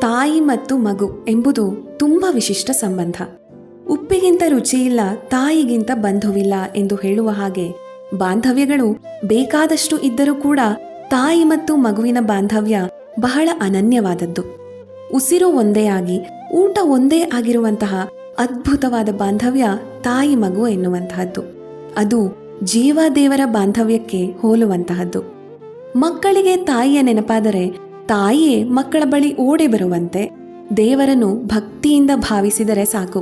ತಾಯಿ ಮತ್ತು ಮಗು ಎಂಬುದು ತುಂಬ ವಿಶಿಷ್ಟ ಸಂಬಂಧ. ಉಪ್ಪಿಗಿಂತ ರುಚಿಯಿಲ್ಲ, ತಾಯಿಗಿಂತ ಬಂಧುವಿಲ್ಲ ಎಂದು ಹೇಳುವ ಹಾಗೆ ಬಾಂಧವ್ಯಗಳು ಬೇಕಾದಷ್ಟು ಇದ್ದರೂ ಕೂಡ ತಾಯಿ ಮತ್ತು ಮಗುವಿನ ಬಾಂಧವ್ಯ ಬಹಳ ಅನನ್ಯವಾದದ್ದು. ಉಸಿರು ಒಂದೇ ಆಗಿ, ಊಟ ಒಂದೇ ಆಗಿರುವಂತಹ ಅದ್ಭುತವಾದ ಬಾಂಧವ್ಯ ತಾಯಿ ಮಗು ಎನ್ನುವಂತಹದ್ದು. ಅದು ಜೀವದೇವರ ಬಾಂಧವ್ಯಕ್ಕೆ ಹೋಲುವಂತಹದ್ದು. ಮಕ್ಕಳಿಗೆ ತಾಯಿಯ ನೆನಪಾದರೆ ತಾಯಿಯೇ ಮಕ್ಕಳ ಬಳಿ ಓಡಿ ಬರುವಂತೆ ದೇವರನ್ನು ಭಕ್ತಿಯಿಂದ ಭಾವಿಸಿದರೆ ಸಾಕು.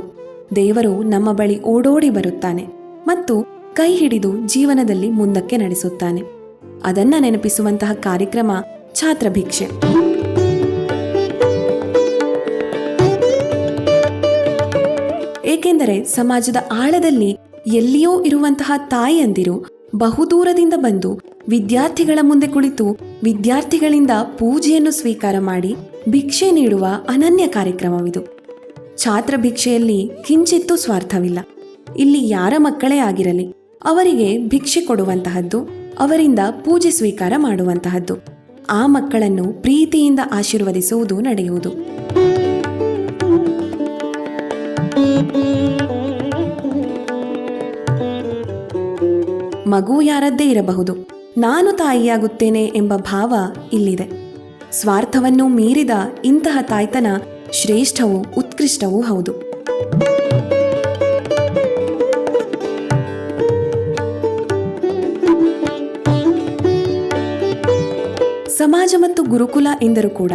ದೇವರು ನಮ್ಮ ಬಳಿ ಓಡೋಡಿ ಬರುತ್ತಾನೆ ಮತ್ತು ಕೈ ಹಿಡಿದು ಜೀವನದಲ್ಲಿ ಮುಂದಕ್ಕೆ ನಡೆಸುತ್ತಾನೆ. ಅದನ್ನ ನೆನಪಿಸುವಂತಹ ಕಾರ್ಯಕ್ರಮ ಛಾತ್ರ ಭಿಕ್ಷೆ ಏಕೆಂದರೆ ಸಮಾಜದ ಆಳದಲ್ಲಿ ಎಲ್ಲಿಯೋ ಇರುವಂತಹ ತಾಯಿಯಂದಿರು ಬಹುದೂರದಿಂದ ಬಂದು ವಿದ್ಯಾರ್ಥಿಗಳ ಮುಂದೆ ಕುಳಿತು ವಿದ್ಯಾರ್ಥಿಗಳಿಂದ ಪೂಜೆಯನ್ನು ಸ್ವೀಕಾರ ಮಾಡಿ ಭಿಕ್ಷೆ ನೀಡುವ ಅನನ್ಯ ಕಾರ್ಯಕ್ರಮವಿದು. ಛಾತ್ರ ಭಿಕ್ಷೆಯಲ್ಲಿ ಕಿಂಚಿತ್ತೂ ಸ್ವಾರ್ಥವಿಲ್ಲ. ಇಲ್ಲಿ ಯಾರ ಮಕ್ಕಳೇ ಆಗಿರಲಿ, ಅವರಿಗೆ ಭಿಕ್ಷೆ ಕೊಡುವಂತಹದ್ದು, ಅವರಿಂದ ಪೂಜೆ ಸ್ವೀಕಾರ ಮಾಡುವಂತಹದ್ದು. ಆ ಮಕ್ಕಳನ್ನು ಪ್ರೀತಿಯಿಂದ ಆಶೀರ್ವದಿಸುವುದು ನಡೆಯುವುದು. ಮಗು ಯಾರದ್ದೇ ಇರಬಹುದು. ನಾನು ತಾಯಿಯಾಗುತ್ತೇನೆ ಎಂಬ ಭಾವ ಇಲ್ಲಿದೆ. ಸ್ವಾರ್ಥವನ್ನು ಮೀರಿದ ಇಂತಹ ತಾಯ್ತನ ಶ್ರೇಷ್ಠವೂ ಉತ್ಕೃಷ್ಟವೂ ಹೌದು. ಸಮಾಜ ಮತ್ತು ಗುರುಕುಲ ಎಂದರೂ ಕೂಡ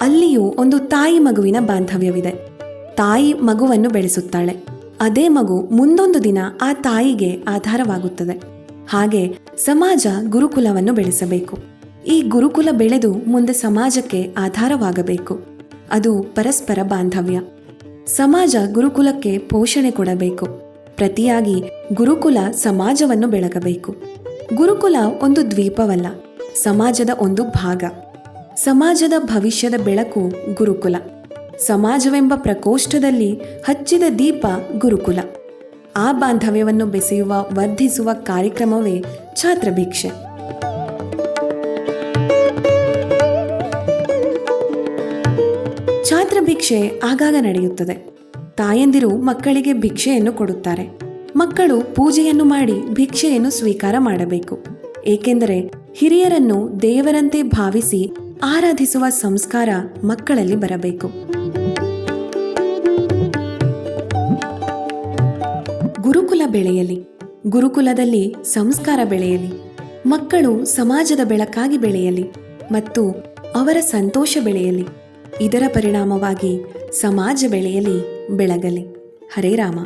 ಅಲ್ಲಿಯೂ ಒಂದು ತಾಯಿ ಮಗುವಿನ ಬಾಂಧವ್ಯವಿದೆ. ತಾಯಿ ಮಗುವನ್ನು ಬೆಳೆಸುತ್ತಾಳೆ. ಅದೇ ಮಗು ಮುಂದೊಂದು ದಿನ ಆ ತಾಯಿಗೆ ಆಧಾರವಾಗುತ್ತದೆ. ಹಾಗೆ ಸಮಾಜ ಗುರುಕುಲವನ್ನು ಬೆಳೆಸಬೇಕು. ಈ ಗುರುಕುಲ ಬೆಳೆದು ಮುಂದೆ ಸಮಾಜಕ್ಕೆ ಆಧಾರವಾಗಬೇಕು. ಅದು ಪರಸ್ಪರ ಬಾಂಧವ್ಯ. ಸಮಾಜ ಗುರುಕುಲಕ್ಕೆ ಪೋಷಣೆ ಕೊಡಬೇಕು. ಪ್ರತಿಯಾಗಿ ಗುರುಕುಲ ಸಮಾಜವನ್ನು ಬೆಳಗಬೇಕು. ಗುರುಕುಲ ಒಂದು ದ್ವೀಪವಲ್ಲ, ಸಮಾಜದ ಒಂದು ಭಾಗ. ಸಮಾಜದ ಭವಿಷ್ಯದ ಬೆಳಕು ಗುರುಕುಲ. ಸಮಾಜವೆಂಬ ಪ್ರಕೋಷ್ಠದಲ್ಲಿ ಹಚ್ಚಿದ ದೀಪ ಗುರುಕುಲ. ಆ ಬಾಂಧವ್ಯವನ್ನು ಬೆಸೆಯುವ, ವರ್ಧಿಸುವ ಕಾರ್ಯಕ್ರಮವೇ ಛಾತ್ರ ಭಿಕ್ಷೆ ಛಾತ್ರ ಭಿಕ್ಷೆ ಆಗಾಗ ನಡೆಯುತ್ತದೆ. ತಾಯಂದಿರು ಮಕ್ಕಳಿಗೆ ಭಿಕ್ಷೆಯನ್ನು ಕೊಡುತ್ತಾರೆ. ಮಕ್ಕಳು ಪೂಜೆಯನ್ನು ಮಾಡಿ ಭಿಕ್ಷೆಯನ್ನು ಸ್ವೀಕಾರ ಮಾಡಬೇಕು. ಏಕೆಂದರೆ ಹಿರಿಯರನ್ನು ದೇವರಂತೆ ಭಾವಿಸಿ ಆರಾಧಿಸುವ ಸಂಸ್ಕಾರ ಮಕ್ಕಳಲ್ಲಿ ಬರಬೇಕು. ಬೆಳೆಯಲಿ, ಗುರುಕುಲದಲ್ಲಿ ಸಂಸ್ಕಾರ ಬೆಳೆಯಲಿ, ಮಕ್ಕಳು ಸಮಾಜದ ಬೆಳಕಾಗಿ ಬೆಳೆಯಲಿ ಮತ್ತು ಅವರ ಸಂತೋಷ ಬೆಳೆಯಲಿ. ಇದರ ಪರಿಣಾಮವಾಗಿ ಸಮಾಜ ಬೆಳೆಯಲಿ, ಬೆಳಗಲಿ. ಹರೇ ರಾಮ.